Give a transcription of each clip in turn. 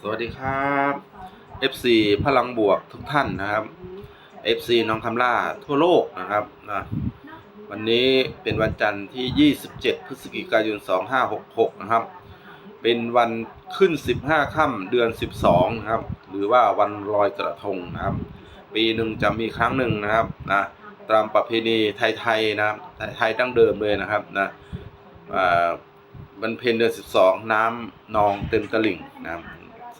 สวัสดีครับ FC พลังบวกทุกท่านนะครับ FC น้องคำล่าทั่วโลกนะครับนะวันนี้เป็นวันจันทร์ที่ 27 พฤศจิกายน 2566 นะครับ เป็นวันขึ้น 15 ค่ำเดือน 12 นะครับ หรือว่าวันลอยกระทงนะครับ ปีหนึ่งจะมีครั้งหนึ่งนะครับนะตามประเพณีไทยๆนะครับไทยๆดั้งเดิมเลยนะครับนะ อ่าวันเพ็ญเดือน12น้ำนองเต็มตลิ่งนะครับ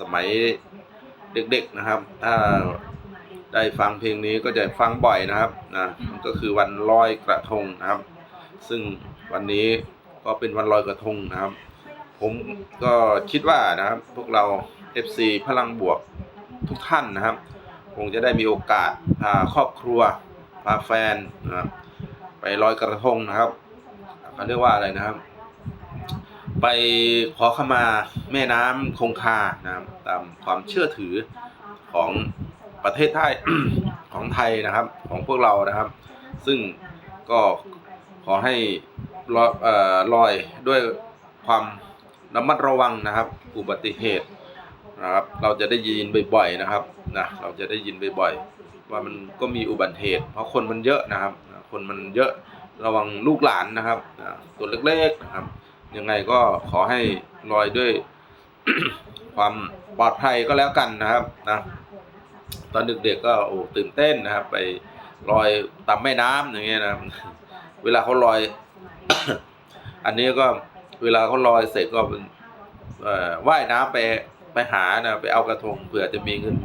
สมัยเด็กๆนะครับ ถ้าได้ฟังเพลงนี้ก็จะฟังบ่อยนะครับนะก็คือวันลอยกระทงนะครับ ซึ่งวันนี้ก็เป็นวันลอยกระทงนะครับ ผมก็คิดว่านะครับ พวกเรา FC พลังบวกทุกท่านนะครับ คงจะได้มีโอกาสพาครอบครัวพาแฟนนะครับไปลอยกระทงนะครับเขาเรียกว่าอะไรนะครับ ไปขอขมาแม่น้ำคงคานะครับตามความเชื่อถือของประเทศไทยของไทยนะครับของพวกเรานะครับ ซึ่งก็ขอให้ลอยเอ่อลอยด้วยความระมัดระวังนะครับ อุบัติเหตุนะครับเราจะได้ยินบ่อยๆนะครับนะเราจะได้ยินบ่อยๆว่ามันก็มีอุบัติเหตุ เพราะคนมันเยอะนะครับ คนมันเยอะระวังลูกหลานนะครับนะตัวเล็กๆนะครับ ยังไงก็ขอให้ลอยด้วย ความปลอดภัยก็แล้วกันนะครับนะตอนเด็กๆก็โอ้ตื่นเต้นนะครับ ไปลอยตามแม่น้ำอย่างเงี้ยนะครับ เวลาเขาลอย อันนี้ก็เวลาเขาลอยเสร็จก็เป็นว่ายน้ำไปไปหานะไปเอากระทงเผื่อจะมีเงิน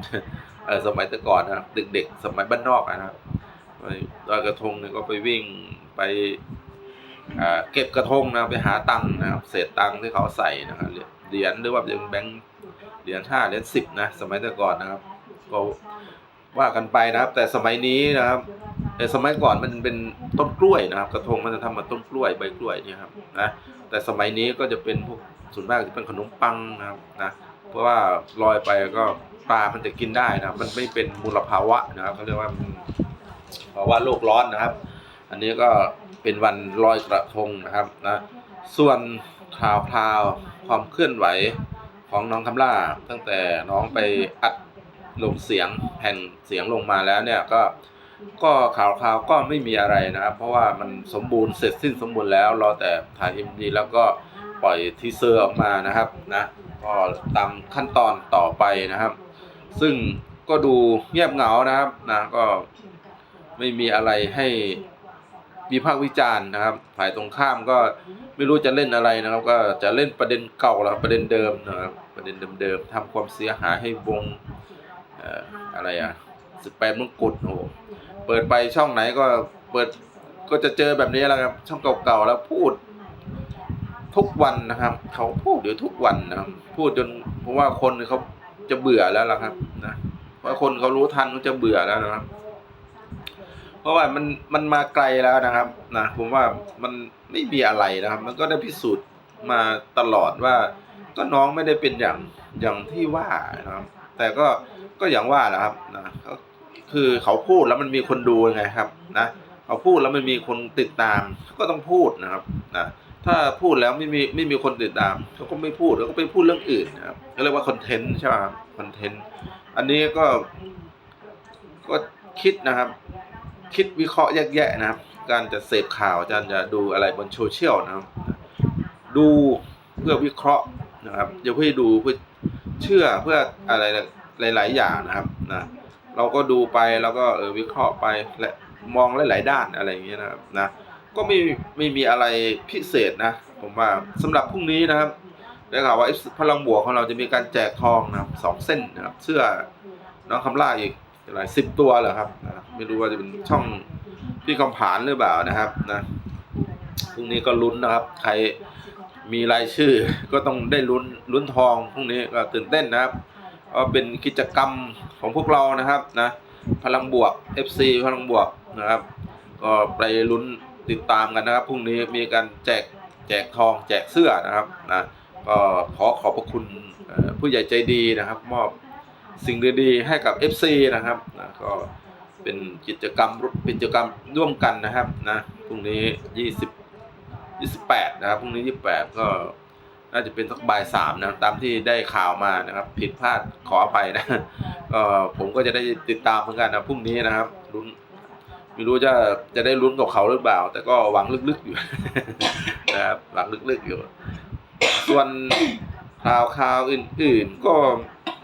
สมัยแต่ก่อนนะครับเด็กๆสมัยบ้านนอกนะครับลอยกระทงเนี่ยก็ไปวิ่งไป เก็บกระทงนะไปหาตังค์นะครับเศษตังค์ที่เขาใส่นะครับเหรียญหรือว่าเป็นแบงค์เหรียญห้าเหรียญสิบนะสมัยแต่ก่อนนะครับก็ว่ากันไปนะครับ แต่สมัยนี้นะครับแต่สมัยก่อนมันเป็นต้นกล้วยนะครับ กระทงมันจะทำมาต้นกล้วยใบกล้วยเนี่ยครับนะแต่สมัยนี้ก็จะเป็นพวกส่วนมากจะเป็นขนมปังนะครับนะเพราะว่าลอยไปก็ปลามันจะกินได้นะมันไม่เป็นมูลภาวะนะครับเขาเรียกว่าภาวะโลกร้อนนะครับ อันนี้ก็เป็นวันลอยกระทงนะครับนะส่วนข่าวคราวความเคลื่อนไหวของน้องคำล่า ตั้งแต่น้องไปอัดลงเสียงแผ่นเสียงลงมาแล้วเนี่ยก็ก็ข่าวคราวก็ไม่มีอะไรนะครับ เพราะว่ามันสมบูรณ์เสร็จสิ้นสมบูรณ์แล้วรอแต่ถ่ายเอ็มดีแล้วก็ปล่อยทีเซอร์ออกมานะครับนะก็ตามขั้นตอนต่อไปนะครับ ซึ่งก็ดูเงียบเหงานะครับนะก็ไม่มีอะไรให้ วิพากษ์วิจารณ์นะครับ ฝ่ายตรงข้ามก็ไม่รู้จะเล่นอะไรนะครับ ก็จะเล่นประเด็นเก่าแล้วประเด็นเดิมนะครับ ประเด็นเดิมๆทำความเสียหายให้วงอะไรอะสแปมมงกุฎโอ้โหเปิดไปช่องไหนก็เปิดก็จะเจอแบบนี้แหละครับ ช่องเก่าๆแล้วพูดทุกวันนะครับ เขาพูดเดี๋ยวทุกวันนะครับพูดจนเพราะว่าคนเขาจะเบื่อแล้วล่ะครับนะเพราะคนเขารู้ทันเขาจะเบื่อแล้วนะครับ เพราะว่ามันมันมาไกลแล้วนะครับนะผมว่ามันไม่มีอะไรนะครับ มันก็ได้พิสูจน์มาตลอดว่า ก็น้องไม่ได้เป็นอย่างอย่างที่ว่านะครับ แต่ก็ก็อย่างว่าแหละครับนะก็คือเขาพูดแล้วมันมีคนดูไงครับนะเขาพูดแล้วมันมีคนติดตามก็ต้องพูดนะครับนะถ้าพูดแล้วไม่มีไม่มีคนติดตามเขาก็ไม่พูดแล้วก็ไปพูดเรื่องอื่นนะครับก็เรียกว่าคอนเทนต์ใช่ไหมครับคอนเทนต์อันนี้ก็ก็คิดนะครับ คิดวิเคราะห์แยกแยะนะครับ การจะเสพข่าวอารจะดูอะไรบนโซเชียลนะครับ ดูเพื่อวิเคราะห์นะครับอย่าเพื่อดูเพื่อเชื่อเพื่ออะไรหลาย ๆ อย่างนะครับนะเราก็ดูไปแล้วก็เออวิเคราะห์ไปและมองหลาย ๆ ด้านอะไรอย่างเงี้ยนะครับนะก็ไม่ไม่มีอะไรพิเศษนะผมว่าสำหรับพรุ่งนี้นะครับได้ข่าวว่าพลังบวกของเราจะมีการแจกทองนะครับสองเส้นนะครับเสื้อน้องคำล่าอีกหลายสิบตัวเหรอครับน ไม่รู้ว่าจะเป็นช่องพี่คำผานหรือเปล่านะครับนะพรุ่งนี้ก็ลุ้นนะครับ ใครมีรายชื่อก็ต้องได้ลุ้นลุ้นทองพรุ่งนี้ก็ตื่นเต้นนะครับก็เป็นกิจกรรมของพวกเรานะครับนะพลังบวก FC พลังบวกนะครับ ก็ไปลุ้นติดตามกันนะครับพรุ่งนี้มีการแจกแจกทองแจกเสื้อนะครับนะก็ขอขอบพระคุณผู้ใหญ่ใจดีนะครับ มอบสิ่งดีๆให้กับ FC นะครับนะก็ เป็นกิจกรรมกิจกรรมร่วมกันนะครับนะพรุ่งนี้20 28นะครับพรุ่งนี้28ก็น่าจะเป็นสักบ่ายสามนะตามที่ได้ข่าวมานะครับ ผิดพลาดขออภัยนะก็ผมก็จะได้ติดตามเหมือนกันนะพรุ่งนี้นะครับลุ้นไม่รู้จะจะได้ลุ้นกับเขาหรือเปล่า แต่ก็หวังลึกๆอยู่นะครับหวังลึกๆอยู่ ส่วนข่าวข่าวอื่น ๆ ก็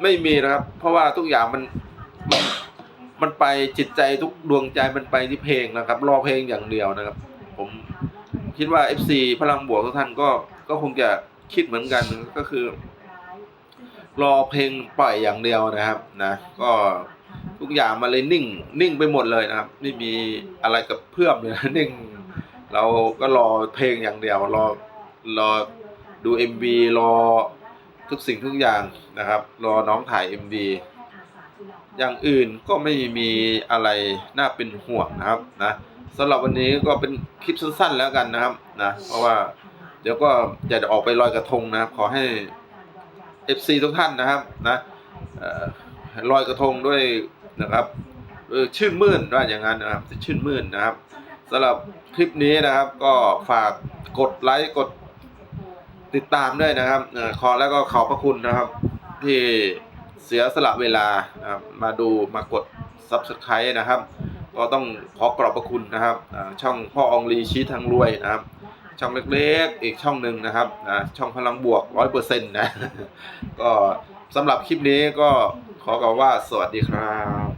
ไม่มีนะครับ เพราะว่าทุกอย่างมัน มันไปจิตใจทุกดวงใจมันไปที่เพลงนะครับ รอเพลงอย่างเดียวนะครับ ผมคิดว่า FC พลังบวกทุกท่านก็ก็คงจะคิดเหมือนกันก็คือ รอเพลงปล่อยอย่างเดียวนะครับ นะ ก็ทุกอย่างมาเลยนิ่ง นิ่งไปหมดเลยนะครับ ไม่มีอะไรกับเพื่อมเลยนะนิ่ง เราก็รอเพลงอย่างเดียว รอรอดู MV รอทุกสิ่งทุกอย่างนะครับ รอน้องถ่าย MV อย่างอื่นก็ไม่มีอะไรน่าเป็นห่วงนะครับนะสำหรับวันนี้ก็เป็นคลิปสั้นๆแล้วกันนะครับนะเพราะว่าเดี๋ยวก็อยากจะออกไปลอยกระทงนะครับ ขอให้ FC ทุกท่านนะครับนะออลอยกระทงด้วยนะครับชื่นมื่นว่าอย่างนั้นนะครับชื่นมื่นนะครับสำหรับคลิปนี้นะครับ ก็ฝากกดไลค์กดติดตามด้วยนะครับขอแล้วก็ขอบพระคุณนะครับที่ เสียสละเวลานะมาดูมากด Subscribe นะครับ ก็ต้องขอกราบพระคุณนะครับ ช่องพ่อองลีชี้ทางรวยนะครับ ช่องเล็กๆ อีกช่องหนึ่งนะครับช่องพลังบวกร้อยเปอร์เซ็นต์นะ ก็สำหรับคลิปนี้ก็ขอกล่าวว่าสวัสดีครับ